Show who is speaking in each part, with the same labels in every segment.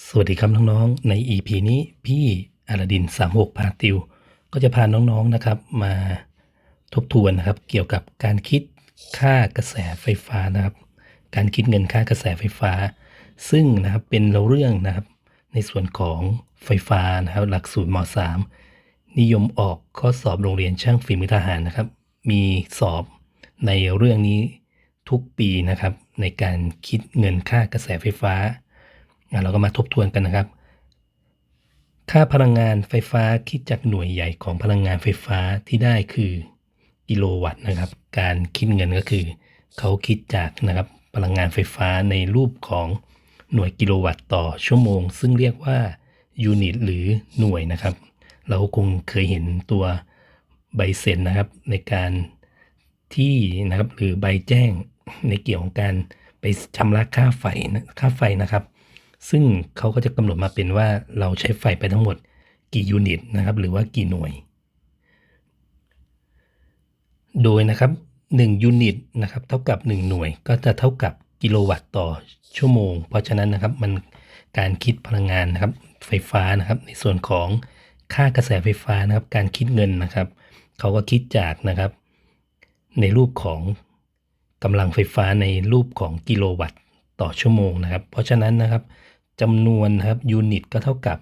Speaker 1: สวัสดีครับน้องๆ ใน EP นี้พี่อลาดิน 36 พาติว ก็จะพาน้องๆ นะครับ มาทบทวนนะครับ เกี่ยวกับการคิดค่ากระแสไฟฟ้านะครับ การคิดเงินค่ากระแสไฟฟ้า ซึ่งนะครับเป็นเราเรื่องนะครับ ในส่วนของไฟฟ้านะครับ หลักสูตรม .3 นิยมออกข้อสอบโรงเรียนช่างฝีมือทหารนะครับ มีสอบในเรื่องนี้ทุกปีนะครับ ในการคิดเงินค่ากระแสไฟฟ้า เราก็มาทบทวนกันนะครับ ค่าพลังงานไฟฟ้าคิดจากหน่วยใหญ่ของพลังงานไฟฟ้าที่ได้คือกิโลวัตต์นะครับ การคิดเงินก็คือ เขาคิดจากนะครับพลังงานไฟฟ้าในรูปของหน่วยกิโลวัตต์ต่อชั่วโมง ซึ่งเรียกว่ายูนิตหรือหน่วยนะครับ เราคงเคยเห็นตัวใบเสร็จนะครับในการที่นะครับหรือใบแจ้งในเกี่ยวกับการไปชำระค่าไฟค่าไฟนะครับ ซึ่งเขาก็จะกำหนดมาเป็นว่าเราใช้ไฟไปทั้งหมดกี่ยูนิตนะครับ หรือว่ากี่หน่วย โดยนะครับ1ยูนิตนะครับเท่ากับ 1 หน่วยก็จะเท่ากับกิโลวัตต์ต่อชั่วโมง เพราะฉะนั้นนะครับมันการคิดพลังงานนะครับไฟฟ้านะครับ ในส่วนของค่ากระแสไฟฟ้านะครับ การคิดเงินนะครับเขาก็คิดจากนะครับ ในรูปของกำลังไฟฟ้าในรูปของกิโลวัตต์ต่อชั่วโมงนะครับ เพราะฉะนั้นนะครับ จำนวนครับยูนิตก็เท่ากับ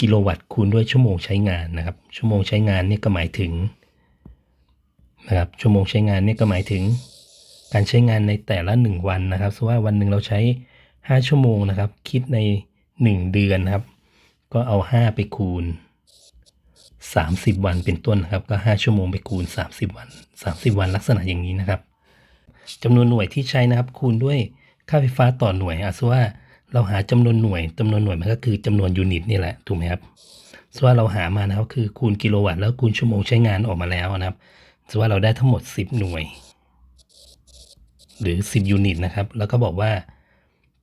Speaker 1: กิโลวัตต์คูณด้วยชั่วโมงใช้งานนะครับ ชั่วโมงใช้งานนี่ก็หมายถึงนะครับชั่วโมงใช้งานนี่ก็หมายถึง การใช้งานในแต่ละ 1 วันนะครับสมมติว่าวันหนึ่งเราใช้ 5 ชั่วโมงนะครับ คิดใน 1 เดือนนครับ ก็เอา 5 ไปคูณ 30 วันเป็นต้นนครับ ก็ 5 ชั่วโมงไปคูณ 30 วัน 30 วันลักษณะอย่างนี้นะครับจำนวนหน่วยที่ใช้นะครับ คูณด้วยค่าไฟฟ้าต่อหน่วยอะสว่า เราหาจำนวนหน่วยจำนวนหน่วยมันก็คือจำนวนยูนิตนี่แหละถูกไหมครับสมมติว่าเราหามานะครับคือคูณกิโลวัตต์แล้วคูณชั่วโมงใช้งานออกมาแล้วนะครับสมมติว่าเราได้ทั้งหมด 10 หน่วย หรือ 10 ยูนิตนะครับ แล้วก็บอกว่า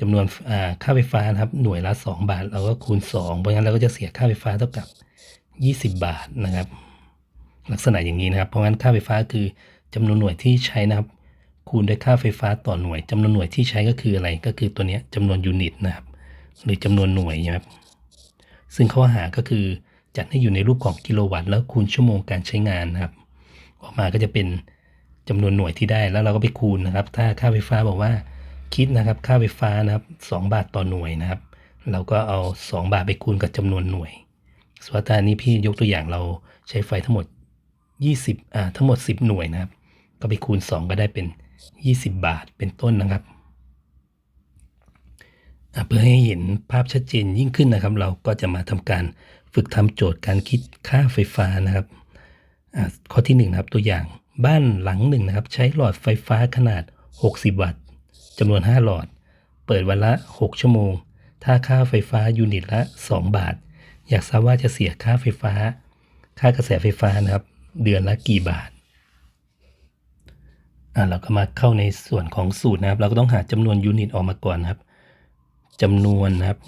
Speaker 1: จำนวนค่าไฟฟ้านะครับหน่วยละ 2 บาท เราก็คูณ 2 เพราะงั้นเราก็จะเสียค่าไฟฟ้าเท่ากับ 20 บาทนะครับ ลักษณะอย่างนี้นะครับ เพราะงั้นค่าไฟฟ้าคือจำนวนหน่วยที่ใช้นะครับ คูณด้วยค่าไฟฟ้าต่อหน่วยจำนวนหน่วยที่ใช้ก็คืออะไรก็คือตัวนี้จำนวนยูนิตนะครับ หรือจำนวนหน่วยนะครับ ซึ่งข้อหาก็คือจัดให้อยู่ในรูปของกิโลวัตต์แล้วคูณชั่วโมงการใช้งานนะครับ ออกมาก็จะเป็นจำนวนหน่วยที่ได้แล้วเราก็ไปคูณนะครับ ถ้าค่าไฟฟ้าบอกว่าคิดนะครับ ค่าไฟฟ้านะครับ 2 บาทต่อหน่วยนะครับ เราก็เอา 2 บาทไปคูณกับจำนวนหน่วยสมมติว่านี้พี่ยกตัวอย่างเราใช้ไฟทั้งหมด 20อ่าทั้งหมด 10 หน่วยนะครับ ก็ไปคูณ 2 ก็ได้เป็น 20 บาทเป็นต้นนะครับ เพื่อให้เห็นภาพชัดเจนยิ่งขึ้นนะครับ เราก็จะมาทำการฝึกทำโจทย์การคิดค่าไฟฟ้านะครับข้อที่1นะครับตัวอย่างบ้านหลังหนึ่งนะครับ ใช้หลอดไฟฟ้าขนาด 60 วัตต์จำนวน 5 หลอด เปิดวันละ 6 ชั่วโมง ถ้าค่าไฟฟ้ายูนิตละ 2 บาท อยากทราบว่าจะเสียค่าไฟฟ้า ค่ากระแสไฟฟ้านะครับ เดือนละกี่บาท อ่าเราก็มาเข้าในส่วนของสูตรนะครับ เราก็ต้องหาจำนวนยูนิตออกมาก่อนนะครับจำนวนนะครับ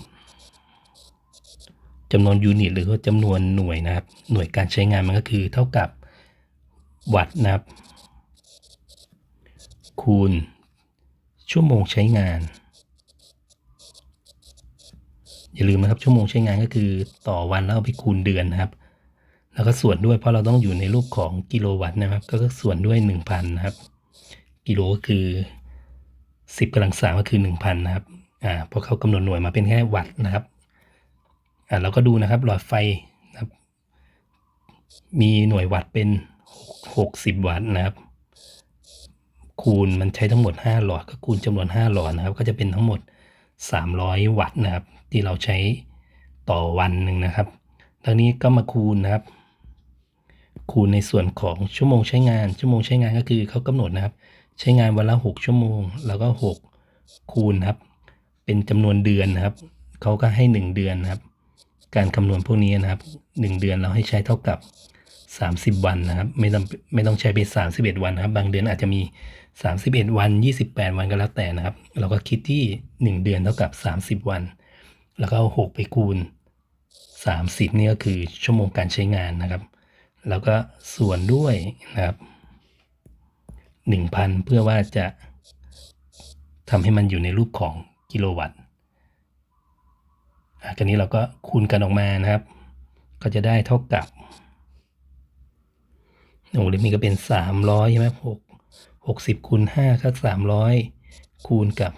Speaker 1: จำนวนยูนิตหรือว่าจำนวนหน่วยนะครับ หน่วยการใช้งานมันก็คือเท่ากับวัตต์นะครับ คูณ ชั่วโมงใช้งาน อย่าลืมนะครับชั่วโมงใช้งานก็คือต่อวันแล้วเอาไปคูณเดือนนะครับ แล้วก็ส่วนด้วยเพราะเราต้องอยู่ในรูปของกิโลวัตต์นะครับ ก็ส่วนด้วย 1,000 นะครับ กิโลก็คือ 10กำลังสามก็คือ 1,000 นะครับอ่าเพราะเขากำหนดหน่วยมาเป็นแค่วัตต์นะครับอ่าเราก็ดูนะครับหลอดไฟนะครับ มีหน่วยวัตต์เป็น 60 วัตต์นะครับ คูณมันใช้ทั้งหมด 5 หลอดก็คูณจำนวน 5 หลอดนะครับ ก็จะเป็นทั้งหมด 300 วัตต์นะครับ ที่เราใช้ต่อวันหนึ่งนะครับทางนี้ก็มาคูณนะครับ คูณในส่วนของชั่วโมงใช้งาน ชั่วโมงใช้งานก็คือเขากำหนดนะครับ ใช้งานวันละ 6 ชั่วโมง แล้วก็ 6 คูณครับ เป็นจำนวนเดือนนะครับ เขาก็ให้ 1 เดือนนะครับ การคำนวณพวกนี้นะครับ 1 เดือนเราให้ใช้เท่ากับ 30 วันนะครับ ไม่ต้องไม่ต้องใช้เป็น31 วันนะครับ บางเดือนอาจจะมี 31 วัน 28 วันก็แล้วแต่นะครับ เราก็คิดที่ 1 เดือนเท่ากับ 30 วัน แล้วก็6ไปคูณ 30 นี่ก็คือชั่วโมงการใช้งานนะครับ แล้วก็ส่วนด้วยนะครับ 1,000 เพื่อว่าจะทำให้มันอยู่ในรูปของกิโลวัตต์อะคราวนี้เราก็คูณกันออกมานะครับ ก็จะได้เท่ากับโอ้เล่มนี้ก็เป็นสามร้อยใช่ไหมหกหกสิบคูณห้าก็สามร้อยคูณกับ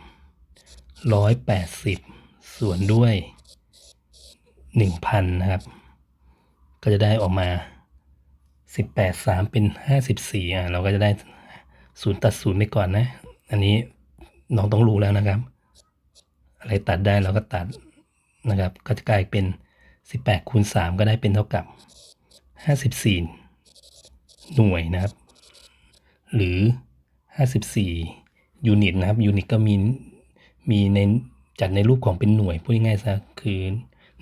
Speaker 1: ร้อยแปดสิบส่วนด้วยหนึ่งพันนะครับ ก็จะได้ออกมาสิบแปดสามเป็นห้าสิบสี่อะเราก็จะได้ ศูนย์ตัดศูนย์ไปก่อนนะ อันนี้น้องต้องรู้แล้วนะครับ อะไรตัดได้เราก็ตัดนะครับ ก็จะกลายเป็น 18คูณ3ก็ได้เป็นเท่ากับ 54 หน่วยนะครับ หรือ 54 ยูนิตนะครับ ยูนิตก็มีมีในจัดในรูปของเป็นหน่วยพูดง่ายๆซะคือ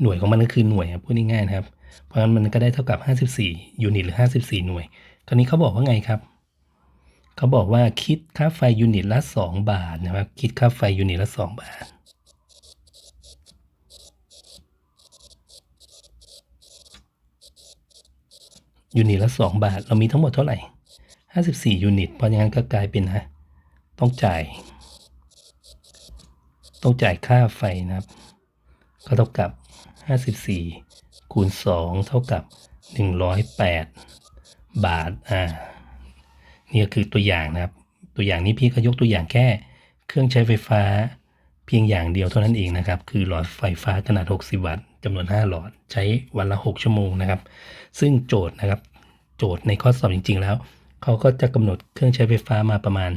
Speaker 1: หน่วยของมันก็คือหน่วยพูดง่ายๆนะครับ เพราะฉะนั้นมันก็ได้เท่ากับ 54 ยูนิตหรือ 54 หน่วย คราวนี้เขาบอกว่าไงครับ เขาบอกว่าคิดค่าไฟยูนิตละ 2 บาทนะครับ คิดค่าไฟยูนิตละ 2 บาท ยูนิตละ 2 บาท เรามีทั้งหมดเท่าไหร่ 54 ยูนิต เพราะงั้นก็กลายเป็นฮะต้องจ่าย ต้องจ่ายค่าไฟนะครับ ก็เท่ากับ 54 คูณ 2 เท่ากับ 108 บาท อ่า นี่ก็คือตัวอย่างนะครับ ตัวอย่างนี้พี่ก็ยกตัวอย่างแค่ เครื่องใช้ไฟฟ้า เพียงอย่างเดียวเท่านั้นเองนะครับ คือหลอดไฟฟ้าขนาด 60 วัตต์จำนวน 5 หลอดใช้วันละ 6 ชั่วโมงนะครับ ซึ่งโจทย์นะครับ โจทย์ในข้อสอบจริง ๆ แล้วเขาก็จะกำหนดเครื่องใช้ไฟฟ้ามาประมาณ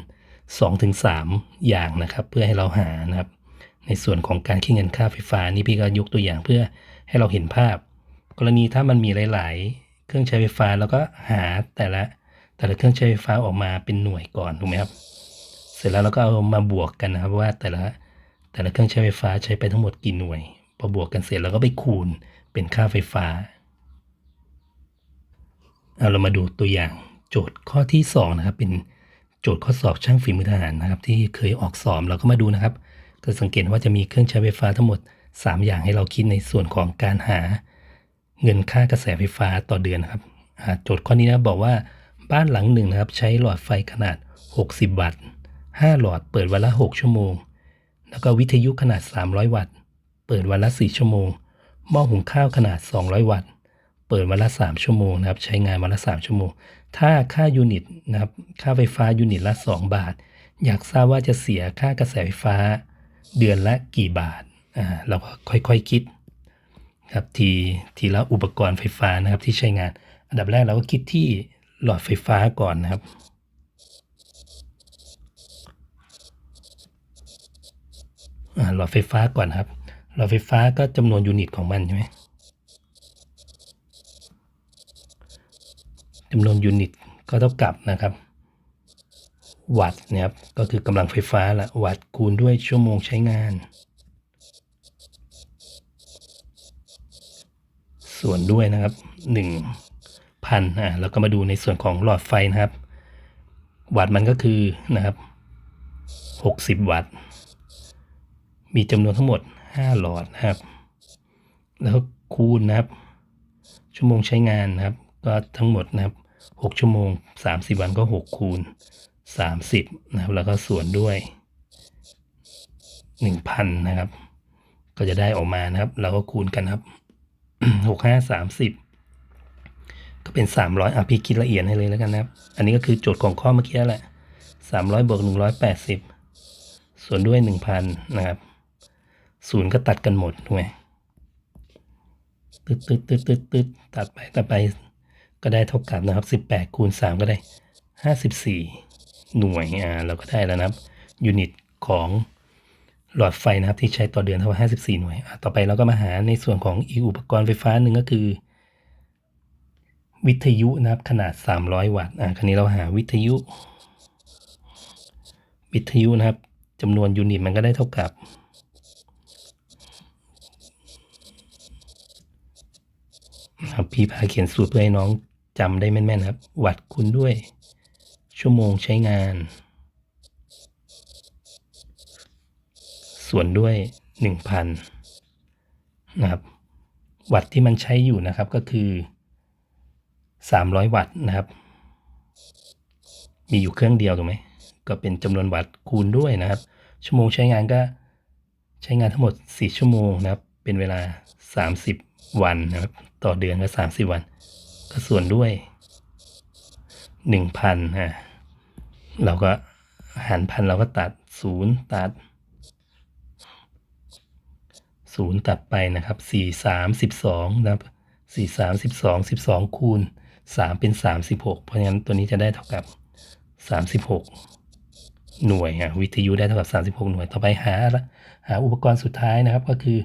Speaker 1: 2-3 อย่างนะครับ เพื่อให้เราหานะครับ ในส่วนของการคิดเงินค่าไฟฟ้านี่พี่ก็ยกตัวอย่างเพื่อให้เราเห็นภาพ กรณีถ้ามันมีหลาย ๆ เครื่องใช้ไฟฟ้าแล้วก็หาแต่ละ แต่ละเครื่องใช้ไฟฟ้าออกมาเป็นหน่วยก่อนถูกไหมครับ เสร็จแล้วเราก็เอามาบวกกันนะครับว่าแต่ละแต่ละเครื่องใช้ไฟฟ้าใช้ไปทั้งหมดกี่หน่วย พอบวกกันเสร็จเราก็ไปคูณเป็นค่าไฟฟ้าเอาเรามาดูตัวอย่างโจทย์ข้อที่2นะครับเป็นโจทย์ข้อสอบช่างฝีมือทหารนะครับ ที่เคยออกสอบเราก็มาดูนะครับ ก็สังเกตว่าจะมีเครื่องใช้ไฟฟ้าทั้งหมด 3 อย่างให้เราคิดในส่วนของการหาเงินค่ากระแสไฟฟ้าต่อเดือนนะครับโจทย์ข้อนี้นะบอกว่า บ้านหลังหนึ่งนะครับ ใช้หลอดไฟขนาด 60 วัตต์ 5 หลอดเปิดวันละ 6 ชั่วโมง แล้วก็วิทยุขนาด 300 วัตต์ เปิดวันละ 4 ชั่วโมง หม้อหุงข้าวขนาด 200 วัตต์ เปิดวันละ 3 ชั่วโมงนะครับ ใช้งานวันละ 3 ชั่วโมง ถ้าค่ายูนิตนะครับ ค่าไฟฟ้ายูนิตละ 2 บาท อยากทราบว่าจะเสียค่ากระแสไฟฟ้า เดือนละกี่บาท อ่า เราก็ค่อยๆคคิดครับทีทีละอุปกรณ์ไฟฟ้านะครับที่ใช้งาน อันดับแรกเราก็คิดที่ หลอดไฟฟ้าก่อนนะครับอ่าหลอดไฟฟ้าก่อนครับ หลอดไฟฟ้าก็จำนวนยูนิตของมันใช่ไหมจำนวนยูนิตก็เท่ากับนะครับ วัตต์นะครับ ก็คือกำลังไฟฟ้าละวัตต์คูณด้วยชั่วโมงใช้งาน ส่วนด้วยนะครับห นึ่งพันอ่าเราก็มาดูในส่วนของหลอดไฟนะครับ วัตต์มันก็คือนะครับหกสิบวัตต์ มีจำนวนทั้งหมด 5 หลอดนะครับ แล้วคูณนะครับ ชั่วโมงใช้งานนะครับ ก็ทั้งหมดนะครับ 6 ชั่วโมง 30 วันก็ 6 คูณ 30 นะครับ แล้วก็ส่วนด้วย 1,000 นะครับ ก็จะได้ออกมานะครับ เราก็คูณกันครับ 6 5 30 ก็เป็น 300อะพี่คิดละเอียดให้เลยแล้วกันนะครับ อันนี้ก็คือโจทย์ของข้อเมื่อกี้แหละ 300บวก180 ส่วนด้วย 1,000 นะครับศูนย์ก็ตัดกันหมดถูกไหมตึ๊ดตึ๊ดตึ๊ดตึ๊ดตึ๊ดตัดไปตัดไปก็ได้เท่ากับนะครับสิบแปดคูณสามก็ได้ห้าสิบสี่หน่วยอ่าเราก็ได้แล้วนะครับยูนิตของหลอดไฟนะครับที่ใช้ต่อเดือนเท่ากับห้าสิบสี่หน่วย ต่อไปเราก็มาหาในส่วนของอีกอุปกรณ์ไฟฟ้าหนึ่งก็คือ วิทยุนะครับ ขนาดสามร้อยวัตต์ อ่าคราวนี้เราหาวิทยุ วิทยุนะครับจำนวนยูนิตมันก็ได้เท่ากับ พี่พาเขียนสูตรเพื่อให้น้องจำได้แม่นๆครับ วัตต์คูณด้วย ชั่วโมงใช้งาน ส่วนด้วย 1,000 นะครับ วัตต์ที่มันใช้อยู่นะครับก็คือ 300 วัตต์นะครับ มีอยู่เครื่องเดียวถูกไหมก็เป็นจำนวนวัตต์คูณด้วยนะครับ ชั่วโมงใช้งานก็ใช้งานทั้งหมด 4 ชั่วโมงนะครับ เป็นเวลา 30 วันนะครับ ต่อเดือนก็ 30 วัน ก็ส่วนด้วย 1,000ฮะเราก็หารพันเราก็ตัด 0 ตัด 0 ตัดไปนะครับ 4 3 12 นะครับ 4 3 12 12 คูณ 3 เป็น 36 เพราะฉะนั้นตัวนี้จะได้เท่ากับ 36 หน่วยอะวิทยุได้เท่ากับ 36 หน่วยต่อไปหาละหาอุปกรณ์สุดท้ายนะครับก็คือ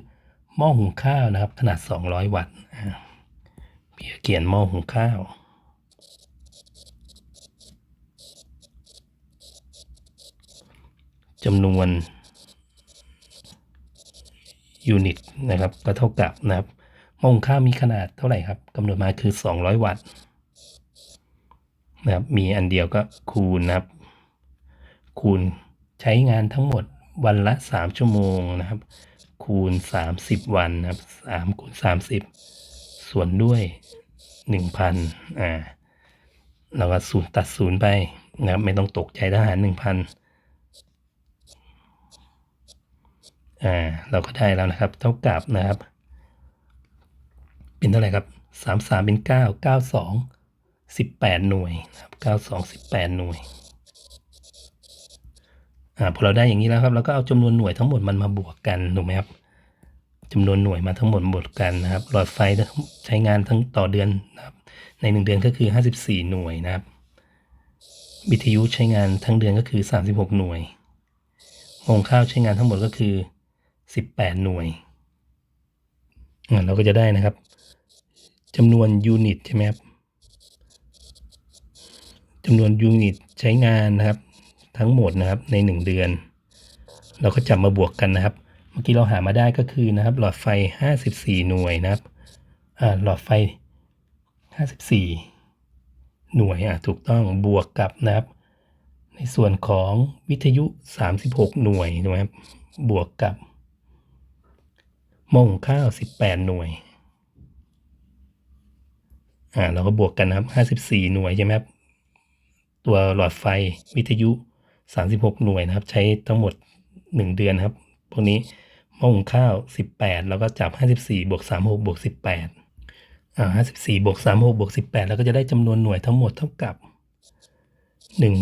Speaker 1: หม้อหุงข้าวนะครับ ขนาด 200 วัตต์อะพี่เขียนหม้อหุงข้าวจำนวนยูนิตนะครับก็เท่ากับนะครับหม้อหุงข้าวมีขนาดเท่าไหร่ครับกำหนดมาคือ 200 วัตต์ นะครับมีอันเดียวก็คูณนะครับ คูณใช้งานทั้งหมดวันละ 3 ชั่วโมงนะครับ คูณ 30 วันนะครับ3คูณ30 ส่วนด้วย 1,000อ่าเราก็ศูนย์ตัดศูนย์ไปนะครับไม่ต้องตกใจทหาร 1,000อ่าเราก็ได้แล้วนะครับ เท่ากับนะครับ เป็นเท่าไหร่ครับ 33 เป็น 9 92 18 หน่วยนะครับ92 18 หน่วยอ่าพอเราได้อย่างนี้แล้วครับเราก็เอาจำนวนหน่วยทั้งหมดมันมาบวกกันถูกไหมครับจำนวนหน่วยมาทั้งหมดบวกกันนะครับ หลอดไฟใช้งานทั้งต่อเดือนนะครับ ในหนึ่งเดือนก็คือ 54 หน่วยนะครับวิทยุใช้งานทั้งเดือนก็คือ 36 หน่วยโรงข้าวใช้งานทั้งหมดก็คือ 18 หน่วยอ่าเราก็จะได้นะครับจำนวนยูนิตใช่ไหมครับำนวนยูนิตใช้งานนะครับ ทั้งหมดนะครับใน 1 เดือน เราก็จับมาบวกกันนะครับ เมื่อกี้เราหามาได้ก็คือนะครับ หลอดไฟ 54 หน่วยนะครับอ่าหลอดไฟ 54 หน่วยอะถูกต้องบวกกับนะครับ ในส่วนของวิทยุ 36 หน่วยนะครับบวกกับม้อหุงข้าว 18 หน่วยอ่าเราก็บวกกันนะครับ 54 หน่วยใช่ไหมครับ ตัวหลอดไฟวิทยุ 36 หน่วยนะครับ ใช้ทั้งหมด 1 เดือนนะครับ พวกนี้หม้อหุงข้าว 18 แล้วก็จับ 54บวก36บวก18อ่า54บวก36บวก18 แล้วก็จะได้จำนวนหน่วยทั้งหมดเท่ากับ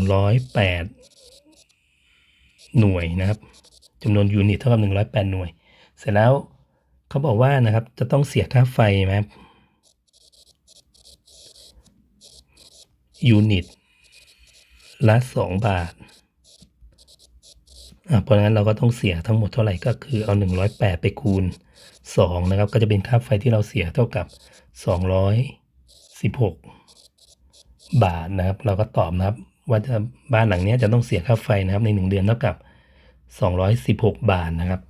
Speaker 1: 108 หน่วยนะครับจำนวนยูนิตเท่ากับ 108 หน่วย เสร็จแล้วเขาบอกว่านะครับจะต้องเสียค่าไฟไหมยูนิต ละสองบาทอาเพราะงั้นเราก็ต้องเสียทั้งหมดเท่าไหร่ก็คือเอาหนึ่งร้อยแปดไปคูณสองนะครับ ก็จะเป็นค่าไฟที่เราเสียเท่ากับสองร้อยสิบหกบาทนะครับ เราก็ตอบนะครับ ว่าจะบ้านหลังนี้จะต้องเสียค่าไฟนะครับในหนึ่งเดือนเท่ากับสองร้อยสิบหกบาทนะครับ